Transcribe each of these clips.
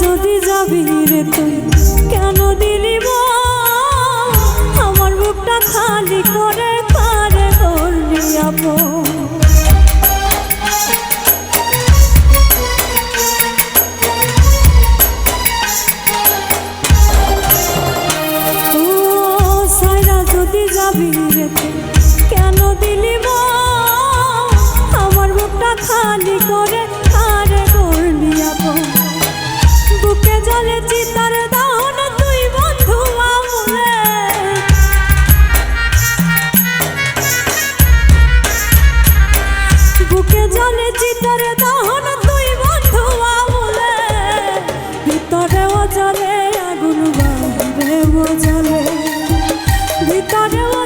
যদি যাবি রে তুই, কেন দিলি আমার বুকটা খালি করে পারে ধরলি আপন কেন দিলি আমার বুকটা খালি করে Vitória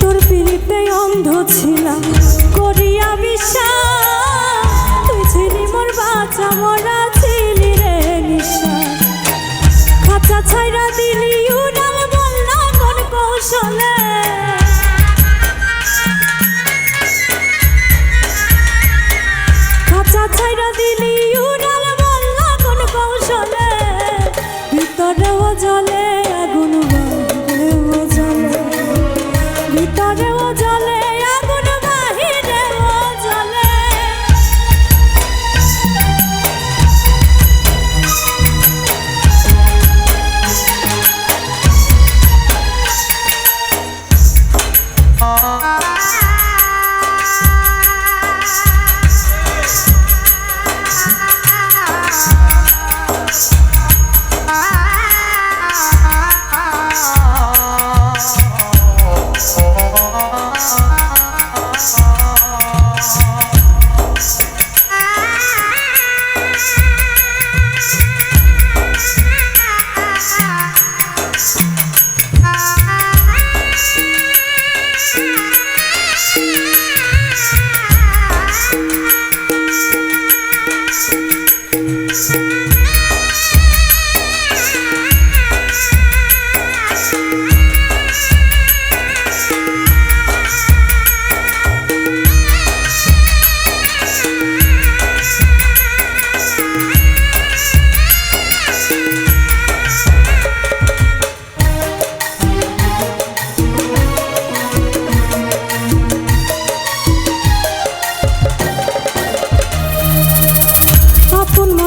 তোর অন্ধ ছিলাম করিয়া বিশ্বাস। তুই ছিলি মোর বাঁচা মরা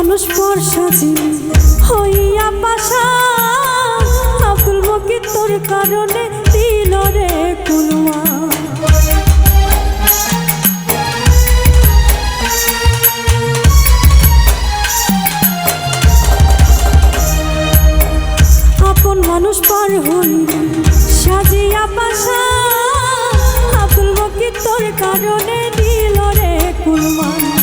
মানুষ বর্ষাজি হইয়া পাশা, আব্দুল মকির তোর কারণে দিল রে কুলুয়া। আপন মানুষ পার হই সাজিয়া পাশা, আব্দুল মকির তোর কারণে দিল রে কুলমান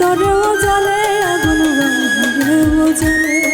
তোরেও জানে আগুন বাহিরেও জানে